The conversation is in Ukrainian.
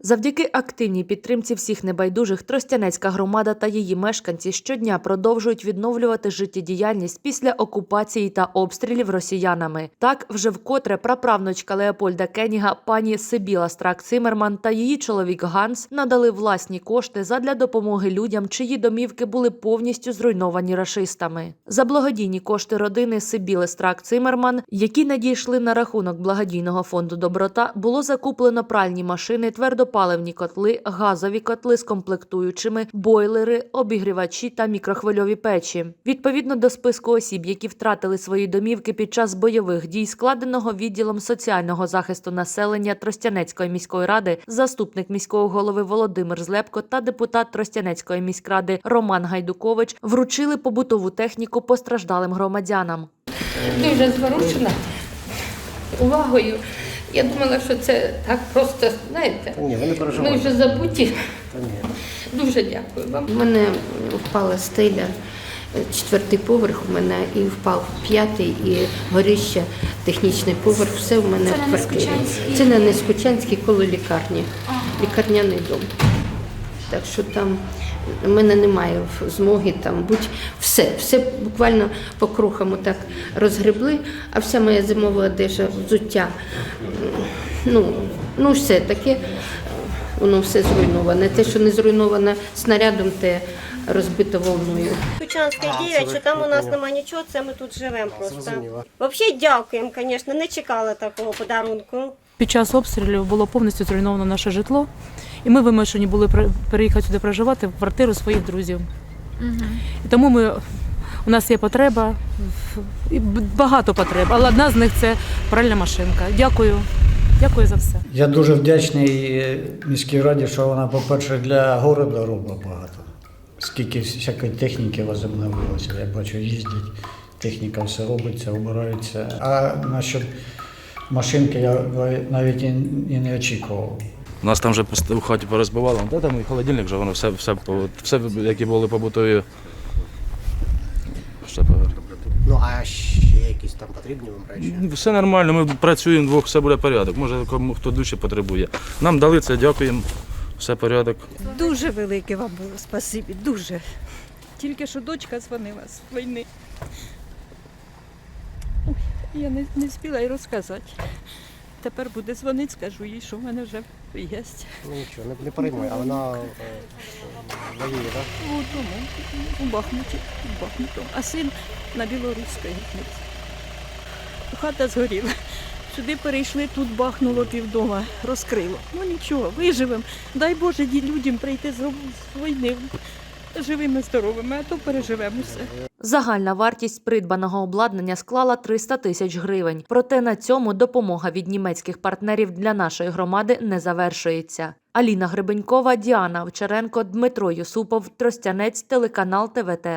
Завдяки активній підтримці всіх небайдужих Тростянецька громада та її мешканці щодня продовжують відновлювати життєдіяльність після окупації та обстрілів росіянами. Так, вже вкотре праправнучка Леопольда Кеніга, пані Сибіла Страк Цимерман та її чоловік Ганс надали власні кошти задля допомоги людям, чиї домівки були повністю зруйновані рашистами. За благодійні кошти родини Сибіли Страк Цимерман, які надійшли на рахунок благодійного фонду Доброта, було закуплено пральні машини, твердопаливні котли, газові котли з комплектуючими, бойлери, обігрівачі та мікрохвильові печі. Відповідно до списку осіб, які втратили свої домівки під час бойових дій, складеного відділом соціального захисту населення Тростянецької міської ради, заступник міського голови Володимир Злепко та депутат Тростянецької міськради Роман Гайдукович вручили побутову техніку постраждалим громадянам. дуже зворушена увагою. Я думала, що це так просто, знаєте, Та ні, ви не ми переживайте. вже забуті. Та ні. Дуже дякую вам. У мене впала стеля, четвертий поверх у мене і впав п'ятий, і горище, технічний поверх, все в мене Це в квартирі. Нескучанській? Це на Нескучанській коло лікарні, лікарняний дом. Так що там в мене немає змоги там будь все, все буквально по крухам так розгребли, а вся моя зимова одежа, взуття, ну, ну все таке, воно все зруйноване. Те, що не зруйноване снарядом, те розбито волною. Кучанська А, 9, що там у нас немає нічого, це ми тут живемо просто. Взагалі дякуємо, звісно, не чекали такого подарунку. Під час обстрілів було повністю зруйновано наше житло, і ми вимушені були при- переїхати сюди проживати в квартиру своїх друзів. І тому ми, у нас є потреба, і багато потреб, але одна з них це пральна машинка. Дякую. Дякую за все. Я дуже вдячний е, міській раді, що вона, по-перше, для города робить багато. Скільки всякої техніки возобновилося. Я бачу, їздять, техніка все робиться, обирається. А насчет машинки я навіть і, і не очікував. У нас там вже в хаті порозбивало, де там і холодильник вже воно все, все, по- все, які були побутові. Все, по- Ну а ще якісь там потрібні вам речі? все нормально, ми працюємо вдвох, все буде порядок. Може, кому хто душі потребує. Нам дали це, дякуємо. Все порядок. Дуже велике вам було спасибі, дуже. Тільки що дочка дзвонила з війни. Я не, не спіла й розказати. Тепер буде дзвонити, скажу їй, що в мене вже є. Ну нічого, не, не переймай, а вона е, воює, так? У тому, у Бахмуті, у Бахмутом. А син на білоруській. Хата згоріла. Сюди перейшли, тут бахнуло півдома, розкрило. Ну нічого, виживемо. Дай Боже людям прийти з війни живими, здоровими, а то переживемо все. Загальна вартість придбаного обладнання склала 300 тисяч гривень. Проте на цьому допомога від німецьких партнерів для нашої громади не завершується. Аліна Гребенькова, Діана Овчаренко, Дмитро Юсупов, Тростянець, телеканал ТВТ.